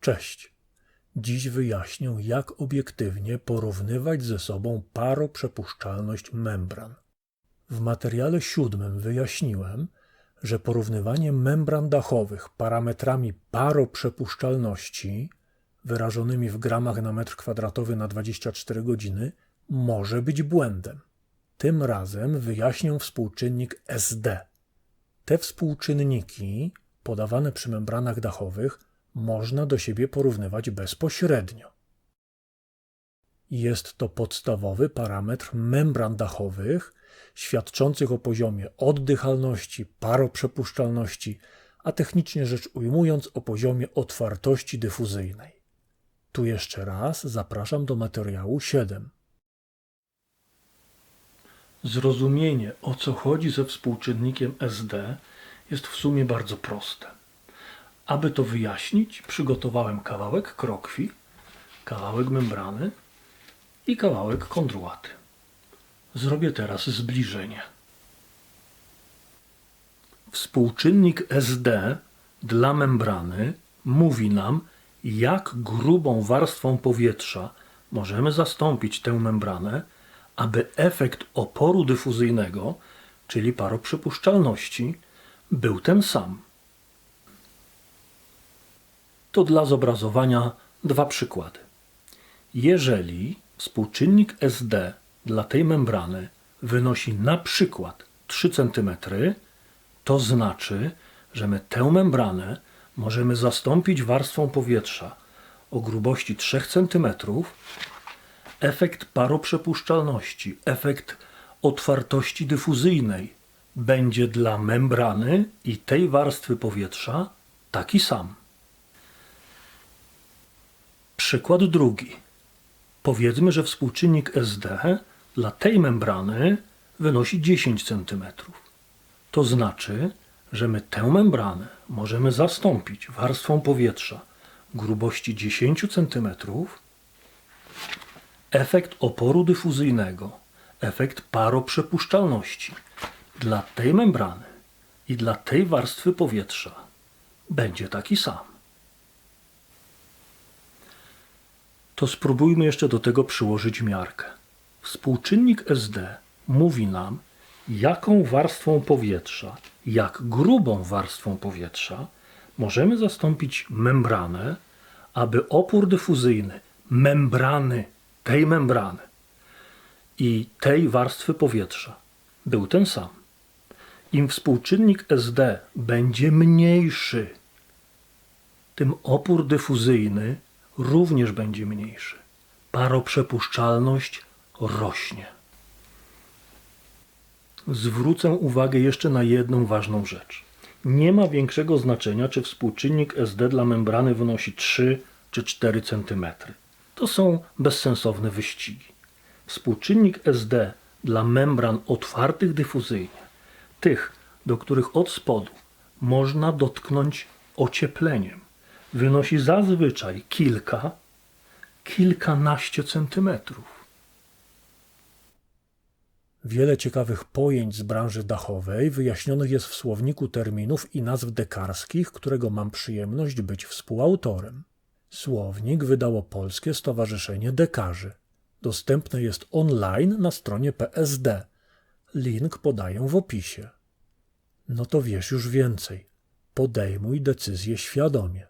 Cześć. Dziś wyjaśnię, jak obiektywnie porównywać ze sobą paroprzepuszczalność membran. W materiale siódmym wyjaśniłem, że porównywanie membran dachowych parametrami paroprzepuszczalności wyrażonymi w gramach na metr kwadratowy na 24 godziny może być błędem. Tym razem wyjaśnię współczynnik SD. Te współczynniki podawane przy membranach dachowych można do siebie porównywać bezpośrednio. Jest to podstawowy parametr membran dachowych, świadczących o poziomie oddychalności, paroprzepuszczalności, a technicznie rzecz ujmując o poziomie otwartości dyfuzyjnej. Tu jeszcze raz zapraszam do materiału 7. Zrozumienie, o co chodzi ze współczynnikiem SD, jest w sumie bardzo proste. Aby to wyjaśnić, przygotowałem kawałek krokwi, kawałek membrany i kawałek kondruaty. Zrobię teraz zbliżenie. Współczynnik SD dla membrany mówi nam, jak grubą warstwą powietrza możemy zastąpić tę membranę, aby efekt oporu dyfuzyjnego, czyli paroprzepuszczalności, był ten sam. To dla zobrazowania dwa przykłady. Jeżeli współczynnik SD dla tej membrany wynosi na przykład 3 cm, to znaczy, że my tę membranę możemy zastąpić warstwą powietrza o grubości 3 cm. Efekt paroprzepuszczalności, efekt otwartości dyfuzyjnej będzie dla membrany i tej warstwy powietrza taki sam. Przykład drugi. Powiedzmy, że współczynnik SD dla tej membrany wynosi 10 cm. To znaczy, że my tę membranę możemy zastąpić warstwą powietrza grubości 10 cm. Efekt oporu dyfuzyjnego, efekt paroprzepuszczalności dla tej membrany i dla tej warstwy powietrza będzie taki sam. To spróbujmy jeszcze do tego przyłożyć miarkę. Współczynnik SD mówi nam, jaką warstwą powietrza, jak grubą warstwą powietrza możemy zastąpić membranę, aby opór dyfuzyjny membrany, tej membrany i tej warstwy powietrza był ten sam. Im współczynnik SD będzie mniejszy, tym opór dyfuzyjny również będzie mniejszy. Paroprzepuszczalność rośnie. Zwrócę uwagę jeszcze na jedną ważną rzecz. Nie ma większego znaczenia, czy współczynnik SD dla membrany wynosi 3 czy 4 cm. To są bezsensowne wyścigi. Współczynnik SD dla membran otwartych dyfuzyjnie, tych, do których od spodu można dotknąć ociepleniem, wynosi zazwyczaj kilka, kilkanaście centymetrów. Wiele ciekawych pojęć z branży dachowej wyjaśnionych jest w słowniku terminów i nazw dekarskich, którego mam przyjemność być współautorem. Słownik wydało Polskie Stowarzyszenie Dekarzy. Dostępne jest online na stronie PSD. Link podaję w opisie. No to wiesz już więcej. Podejmuj decyzję świadomie.